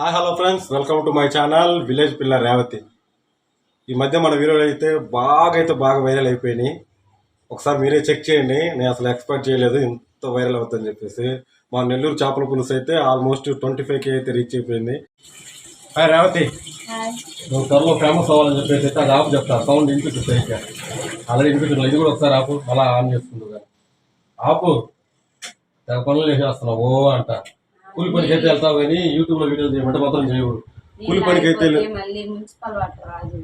Hi hello friends welcome to my channel village పిల్ల రేవతి ఈ మధ్య మన వీడియోలు అయితే బాగా అయితే బాగా వైరల్ అయిపోయినాయి. ఒకసారి మీరే చెక్ చేయండి. నేను అసలు ఎక్స్పెక్ట్ చేయలేదు. ఇంత వైరల్ అవుతుందని చెప్పేసి. మా నెల్లూరు చేపల పులుసు అయితే ఆల్మోస్ట్ ట్వంటీ ఫైవ్ కే అయితే రీచ్ అయిపోయింది. హాయ్ రేవతి నువ్వు త్వరలో ఫేమస్ అవ్వాలని చెప్పేసి అయితే అది ఆపు చెప్తా. సౌండ్ వినిపిస్తుంది సరిగ్గా. ఆల్రెడీ వినిపిస్తుంది. ఇది కూడా ఒకసారి ఆపు. మళ్ళీ ఆన్ చేసుకుంటూ కానీ ఆపు. పనులు చేసేస్తున్నావు. ఓ అంట. కూలి పనికి అయితే వెళ్తావు కానీ యూట్యూబ్లో వీడియోలు చేయమంటే మాత్రం చేయవు కూలి పనికి అయితే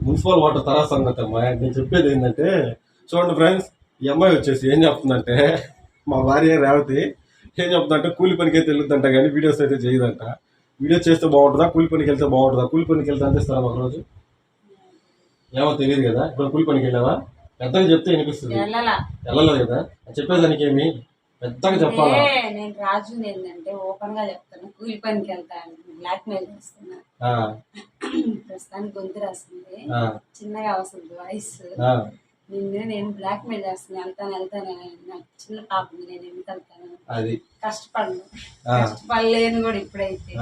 మున్సిపల్ వాటర్ తరా సంగతి అమ్మా. నేను చెప్పేది ఏంటంటే చూడండి ఫ్రెండ్స్ ఈ అమ్మాయి వచ్చేసి ఏం చెప్తుందంటే మా భార్య రేవతి ఏం చెప్తుందంటే కూలి పనికి అయితే వెళ్ళొద్దంట కానీ వీడియోస్ అయితే చేయదంట. వీడియో చేస్తే బాగుంటుందా? కూలి పనికి వెళ్తే బాగుంటుందా? కూలి పనికి వెళ్తే అందిస్తారా ఒక రోజు ఏమో తెలియదు కదా. ఇప్పుడు కూలి పనికి వెళ్ళావా? పెద్దగా చెప్తే వినిపిస్తుంది. వెళ్ళాలా? వెళ్ళలేదు కదా. చెప్పేదానికి ఏమి పెద్దగా చెప్పాలా? నేను రాజు ఏంటంటే ఓపెన్గా చెప్తాను. కూలి పనికి వెళ్తాను బ్లాక్ మెయిల్ చేస్తున్నా. ప్రస్తుతానికి గొంతు రాస్తుంది చిన్నగా వస్తుంది వాయిస్. నిన్ను నేను బ్లాక్ మెయిల్ చేస్తున్నా వెళ్తాను వెళ్తాను. నాకు చిన్న పాప ఉంది నేను ఎందుకు వెళ్తాను? అది. కష్టపడను. కష్టపడలేను కూడా ఇప్పుడైతే.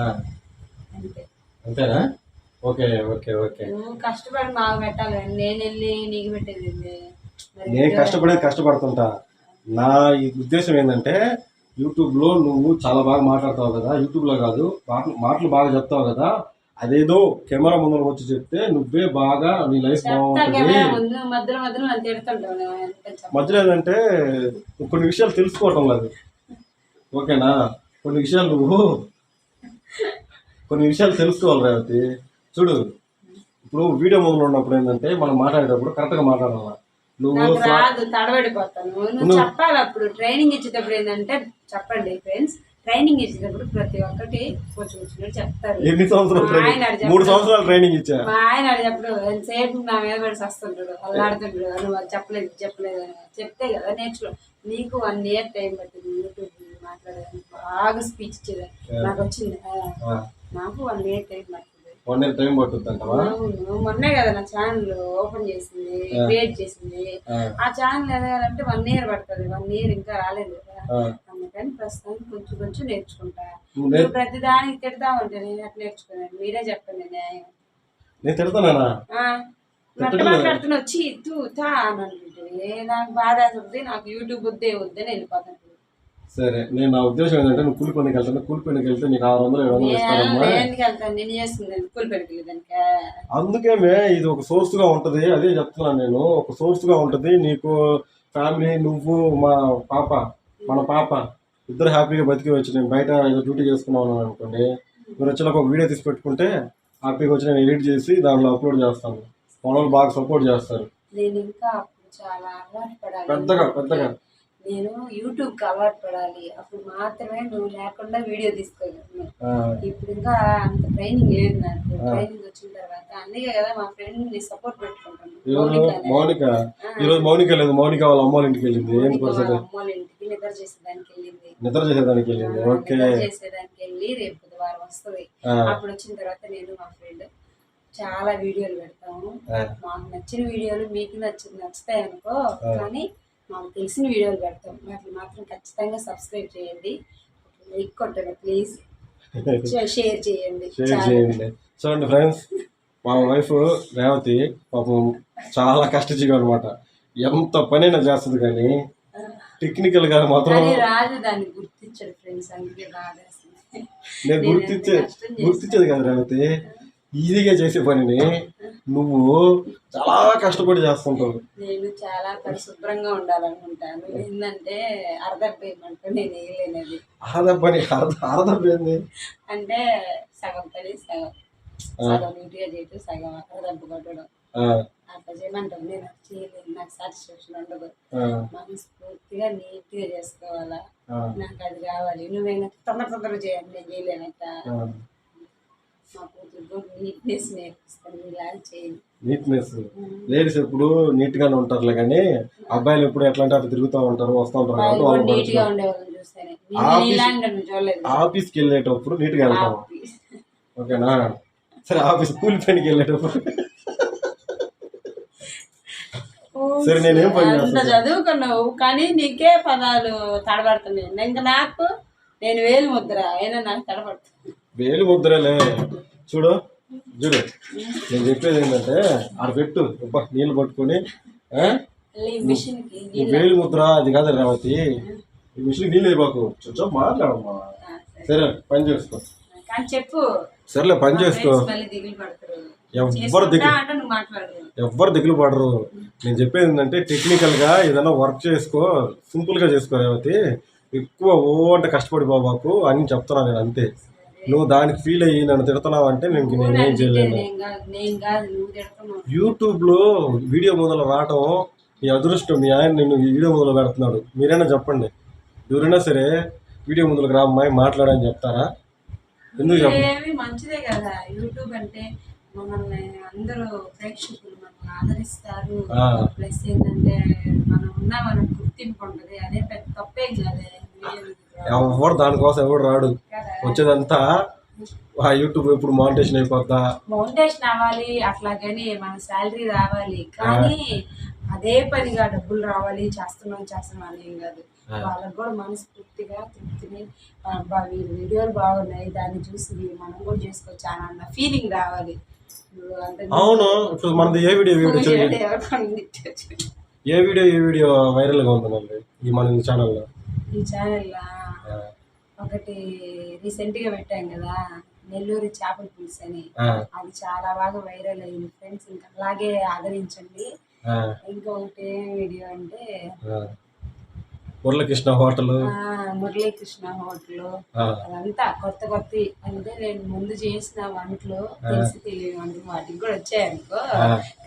అంతే. అంతేనా? Okay okay okay. నువ్వు కష్టపడి మాకు పెట్టాలి నేను వెళ్ళి నీకు పెట్టేది నేను కష్టపడేది కష్టపడుతుంటా. నా ఈ ఉద్దేశం ఏంటంటే యూట్యూబ్లో నువ్వు చాలా బాగా మాట్లాడతావు కదా యూట్యూబ్లో కాదు మాటలు మాటలు బాగా చెప్తావు కదా అదేదో కెమెరా ముందర వచ్చి చెప్తే నువ్వే బాగా నీ లైఫ్ బాగుంటుంది. మధ్యలో ఏంటంటే కొన్ని విషయాలు తెలుసుకోవటం లేదు. ఓకేనా? కొన్ని విషయాలు నువ్వు కొన్ని విషయాలు తెలుసుకోవాలి రేవతి. చూడు ఇప్పుడు వీడియో ముందు ఉన్నప్పుడు ఏంటంటే మనం మాట్లాడేటప్పుడు కరెక్ట్గా మాట్లాడాలి? నువ్వు రాదు తడబడిపోతాను. నువ్వు చెప్పాలి అప్పుడు. ట్రైనింగ్ ఇచ్చేటప్పుడు ఏంటంటే చెప్పండి ఫ్రెండ్స్ ట్రైనింగ్ ఇచ్చేటప్పుడు ప్రతి ఒక్కటి కొంచెం కొంచెం చెప్తారు. ఎన్ని సంవత్సరాలు. మూడు సంవత్సరాలు ట్రైనింగ్ ఇచ్చా? మా ఆయన అడిగినప్పుడు ఎంతసేపు నా మీద పడి వస్తుంటాడు అల్లాడుతుంటాడు నువ్వు చెప్పలేదు చెప్పలేదు అని చెప్తే కదా నేర్చుకో నీకు వన్ ఇయర్ టైం పట్టింది యూట్యూబ్ మాట్లాడడానికి బాగా స్పీచ్ ఇచ్చేదాన్ని. నాకు వచ్చింది. ఆ, నాకు వన్ ఇయర్ టైం పట్టింది. వన్ ఇయర్ టైం పట్టుద్ది అంటవా అవును. మొన్నే కదా నా ఛానల్ ఓపెన్ చేసింది క్రియేట్ చేసింది. ఆ. ఛానల్ ఎదగాలంటే వన్ ఇయర్ పడుతుంది. వన్ ఇయర్ ఇంకా రాలేదు కదా. అందుకని ప్రస్తుతానికి కొంచెం కొంచెం నేర్చుకుంటా. ప్రతి దానికి తిడతా ఉంటే నేను అట్లా నేర్చుకున్నాను మీరే చెప్పండి న్యాయం. నేను తిడతానా? మాట్లాడుతున్నా వచ్చి తూ తా అని అంటుంటే నాకు బాధ అవుతుంది నాకు యూట్యూబ్ వద్దే వద్దని వెళ్ళిపోతాను. సరే నేను నా ఉద్దేశం ఏంటంటే నువ్వు కూలి పనికి వెళ్తాను కూలి పనికి వెళ్తే నీకు ఆరు వందలు ఏడు వందలు ఇస్తానమ్మా ఎందుకు వెళ్తాను నేను చేస్తుంది కూలి పెరిగి దానికి. అందుకే మే ఇది ఒక సోర్స్గా ఉంటది అదే చెప్తున్నాను నేను. ఒక సోర్స్గా ఉంటది నీకు ఫ్యామిలీ నువ్వు మా పాప మన పాప ఇద్దరు హ్యాపీగా బతికి వచ్చి నేను బయట ఏదో డ్యూటీ చేసుకున్నాను అనుకోండి మీరు వచ్చి ఒక వీడియో తీసి పెట్టుకుంటే హ్యాపీగా వచ్చి నేను ఎడిట్ చేసి దాంట్లో అప్లోడ్ చేస్తాను. వాళ్ళు బాగా సపోర్ట్ చేస్తారు. పెద్దగా పెద్దగా. నేను యూట్యూబ్కి అలవాటు పడాలి. అప్పుడు మాత్రమే నువ్వు లేకుండా వీడియో తీసుకోగలను ఇప్పుడు ఇంకా అంత ట్రైనింగ్ లేదు నాకు. ట్రైనింగ్ వచ్చిన తర్వాత అందుకే కదా మా ఫ్రెండ్ని సపోర్ట్ పెట్టుకుంటాను. మౌనిక. మౌనిక? ఈరోజు మౌనిక లేదు. మౌనిక వాళ్ళ అమ్మ ఇంటికి వెళ్ళింది. అమ్మ ఇంటికి నిద్ర చేసేదానికి వెళ్ళింది. నిద్ర చేసేదానికి వెళ్ళింది. ఓకే. చేసేదానికి వెళ్ళి రేపు బుధవారం వస్తుంది. అప్పుడు వచ్చిన తర్వాత నేను మా ఫ్రెండ్ చాలా వీడియోలు పెడతాము. మాకు నచ్చిన వీడియోలు మీకు నచ్చి నచ్చుతాయి అనుకో. కానీ మాకు తెలిసిన వీడియోలు పెడతాం. వాటిని మాత్రం ఖచ్చితంగా సబ్స్క్రైబ్ చేయండి. లైక్ కొట్టండి ప్లీజ్ షేర్ చేయండి. షేర్ చేయండి. చూడండి ఫ్రెండ్స్ మా వైఫ్ రేవతి పాపం చాలా కష్టజీవి అనమాట ఎంత పనైనా చేస్తుంది కానీ టెక్నికల్గా మాత్రం కానీ రాజు దాన్ని గుర్తించాడు ఫ్రెండ్స్ అందుకే బాగా వేస్తుంది. నేను గుర్తించే గుర్తించేది కదా రేవతి. ఈజీగా చేసే పనిని నువ్వు చాలా కష్టపడి చేస్తుంటావు. నేను చాలా పరిశుభ్రంగా ఉండాలనుకుంటాను. ఏంటంటే అర్ధపోయమంటే నేను వేయలేనది పని అర్ధ అర్ధపోయింది అంటే సగం పని సగం సగం నీట్గా చేయటం సగం అర్ధపు కొట్టడం అట్లా చేయమంటావు. నేను అది చేయలేను. నాకు సాటిస్ఫాక్షన్ ఉండదు. మనస్ఫూర్తిగా నీట్గా చేసుకోవాలా. నాకు అది కావాలి. నువ్వైనా తొందర తొందరగా చేయాలి నేను కూతురు నీట్నెస్ లేడీస్ ఎప్పుడు నీట్ గానే ఉంటారులే కానీ అబ్బాయిలు ఎప్పుడు ఎట్లా అంటే అట్లా తిరుగుతూ ఉంటారు వస్తూ ఉంటారు కాబట్టి వాళ్ళు చూడలేదు. ఆఫీస్కి వెళ్ళేటప్పుడు నీట్గా వెళ్తాం ఓకేనా? సరే ఆఫీస్ కూలి పనికి వెళ్ళేటప్పుడు. సరే నేనేం పని చదువుకున్నావు కానీ నీకే పదాలు తడబడుతున్నాయి. ఇంకా నాకు నేను వేలు ముద్ర అయినా నాకు తడబడుతుంది. వేలు ముద్రలే. చూడు చూడు. నేను చెప్పేది ఏంటంటే ఆడ పెట్టు. అబ్బా నీళ్ళు పట్టుకొని వేలు ముద్ర అది కాదు రేవతి. ఈ మిషన్ నీళ్ళు అయిపోకు చూచో మాట్లాడమ్మా. సరే. పని చేసుకో. చెప్పు. సరేలే పని చేసుకో. మళ్ళీ దిగులు ఎవ్వరు ఎవ్వరు దిగులు పడరు. నేను చెప్పేది ఏంటంటే టెక్నికల్గా ఏదైనా వర్క్ చేసుకో సింపుల్గా చేసుకో రేవతి. ఎక్కువ ఓ అంటే కష్టపడి బాబాకు అని చెప్తున్నా నేను అంతే. నువ్వు దానికి ఫీల్ అయ్యి నన్ను తిడుతున్నావు అంటే నేను నేనేం చేయలేను. నేను కాదు నేను కాదు నువ్వు తిడుతున్నావు. యూట్యూబ్లో వీడియో మొదలు రావటం మీ అదృష్టం మీ ఆయన నిన్ను ఈ వీడియో మొదలు పెడుతున్నాడు. మీరైనా చెప్పండి. ఎవరైనా సరే వీడియో ముందుకు రా అమ్మాయి మాట్లాడని చెప్తారా? ఎందుకు చెప్ప? ఏమి మంచిదే కదా. యూట్యూబ్ అంటే మనల్ని అందరూ ప్రేక్షకులు మనల్ని ఆదరిస్తారు. ప్లస్ ఏంటంటే మనం ఉన్న మనకు గుర్తింపు అదే పెద్ద తప్పేం కాదే. ఎవరు దానికోసం ఎవడు రాడు. వచ్చేదంతా ఆ యూట్యూబ్ ఎప్పుడు మానిటేషన్ అయిపోద్దా? మౌంటేషన్ అవ్వాలి అట్లాగని మన శాలరీ రావాలి. కానీ అదే పనిగా డబ్బులు రావాలి చేస్తున్నాం చేస్తున్నాం అని ఏం కాదు. వాళ్ళకి కూడా మనస్ఫూర్తిగా తృప్తిని వీరి వీడియోలు బాగున్నాయి దాన్ని చూసి మనం కూడా చేసుకోవచ్చు అని అన్న ఫీలింగ్ రావాలి. అవును. ఇప్పుడు మనది ఏ వీడియో వీడియో. ఏ వీడియో ఏ వీడియో వైరల్గా ఉంది మనది ఈ మన ఛానల్లో? ఈ ఛానల్లో ఒకటి రీసెంట్గా పెట్టాం కదా నెల్లూరు చేపల పులుసు అని. అది చాలా బాగా వైరల్ అయింది ఫ్రెండ్స్ ఇంకా అలాగే ఆదరించండి. ఇంకొకటి ఏం వీడియో అంటే మురళకృష్ణ హోటల్. మురళీకృష్ణ హోటల్. అదంతా కొత్త కొత్త అంటే నేను ముందు చేసిన వంటలు తెలిసి తెలియని వంటలు వాటికి కూడా వచ్చాయనుకో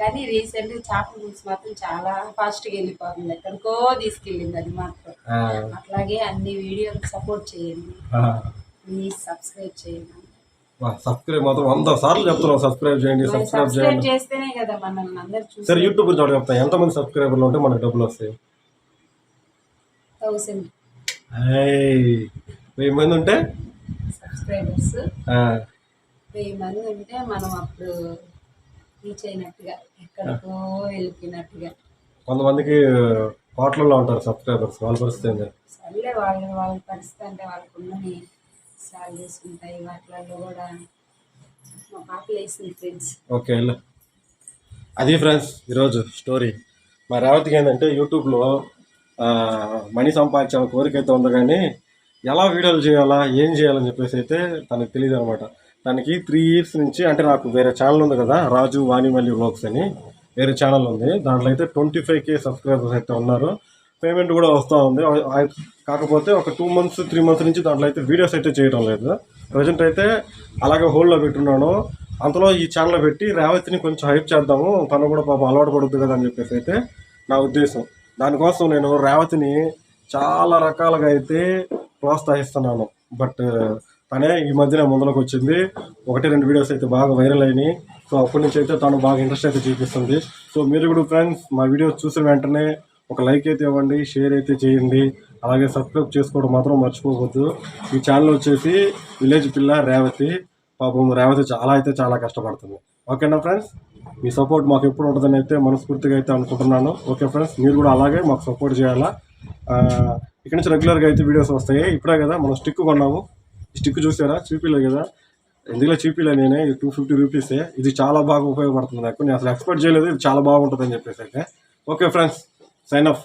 కానీ రీసెంట్ చేపల పులుసు మాత్రం చాలా ఫాస్ట్గా వెళ్ళిపోతుంది. ఎక్కడికో తీసుకెళ్ళింది అది మాత్రం. అట్లాగే అన్ని వీడియోలకు సపోర్ట్ చేయండి. ప్లీజ్ సబ్స్క్రైబ్ చేయండి. సబ్స్క్రైబ్ మాత్రం వంద సార్లు చెప్తున్నాం. సబ్స్క్రైబ్ చేయండి సబ్స్క్రైబ్ చేయండి. చేస్తేనే కదా మనల్ని అందరు చూసి సరే యూట్యూబ్ గురించి ఎంతమంది సబ్స్క్రైబర్లు ఉంటే మనకు డబ్బులు వస్తాయి? థౌసండ్. వెయ్యి మంది ఉంటే? సబ్స్క్రైబర్స్ వెయ్యి మంది ఉంటే మనం అప్పుడు రీచ్ అయినట్టుగా ఎక్కడికో వెళ్ళిపోయినట్టుగా. కొంతమందికి హోటల్లో ఉంటారు సబ్స్క్రైబర్స్ వాళ్ళ పరిస్థితి ఏంది? సర్లే వాళ్ళ వాళ్ళ పరిస్థితి అంటే వాళ్ళకు ఉన్నవి సాలరీస్ ఉంటాయి వాటిలలో కూడా మా ఫ్రెండ్స్. ఓకే అది ఫ్రెండ్స్ ఈరోజు స్టోరీ. మా రేవతికి ఏంటంటే యూట్యూబ్లో మనీ సంపాదించాలని కోరిక అయితే ఉంది కానీ ఎలా వీడియోలు చేయాలా ఏం చేయాలని చెప్పేసి అయితే తనకు తెలియదు అనమాట. తనకి త్రీ ఇయర్స్ నుంచి అంటే నాకు వేరే ఛానల్ ఉంది కదా రాజు వాణిమల్లి వ్లాగ్స్ అని వేరే ఛానల్ ఉంది. దాంట్లో అయితే ట్వంటీ ఫైవ్ కే సబ్స్క్రైబర్స్ అయితే ఉన్నారు. పేమెంట్ కూడా వస్తూ ఉంది. కాకపోతే ఒక టూ మంత్స్ త్రీ మంత్స్ నుంచి దాంట్లో అయితే వీడియోస్ అయితే చేయడం లేదు. ప్రజెంట్ అయితే అలాగే హోల్డ్లో పెట్టున్నాను. అంతలో ఈ ఛానల్ పెట్టి రేవతిని కొంచెం హైప్ చేద్దాము. తను కూడా పాపం అలవాటు పడుతుంది కదా అని చెప్పేసి అయితే నా ఉద్దేశం. దానికోసం నేను రేవతిని చాలా రకాలుగా అయితే ప్రోత్సహిస్తున్నాను. బట్ తనే ఈ మధ్యన ముందులోకి వచ్చింది. ఒకటి రెండు వీడియోస్ అయితే బాగా వైరల్ అయినాయి. సో అప్పటి నుంచి అయితే తను బాగా ఇంట్రెస్ట్ అయితే చూపిస్తుంది. సో మీరు కూడా ఫ్రెండ్స్ మా వీడియోస్ చూసిన వెంటనే ఒక లైక్ అయితే ఇవ్వండి షేర్ అయితే చేయండి. అలాగే సబ్స్క్రైబ్ చేసుకోవడం మాత్రం మర్చిపోవద్దు. ఈ ఛానల్ వచ్చేసి విలేజ్ పిల్ల రేవతి. పాపం రేవతి చాలా అయితే చాలా కష్టపడుతుంది. ఓకేనా ఫ్రెండ్స్? మీ సపోర్ట్ మాకు ఎప్పుడు ఉంటుందని అయితే మనస్ఫూర్తిగా అయితే అనుకుంటున్నాను. ఓకే ఫ్రెండ్స్ మీరు కూడా అలాగే మాకు సపోర్ట్ చేయాలా? ఇక్కడ నుంచి రెగ్యులర్గా అయితే వీడియోస్ వస్తాయి. ఇప్పుడే కదా మనం స్టిక్ కొన్నాము. స్టిక్ చూసారా? చూపిలే కదా. ఎందులో చూపిలే నేనే? ఇది టూ ఫిఫ్టీ రూపీసే ఇది చాలా బాగా ఉపయోగపడుతుంది నాకు. నేను అసలు ఎక్స్పెక్ట్ చేయలేదు. ఇది చాలా బాగుంటుందని చెప్పేసి అయితే. Okay friends sign of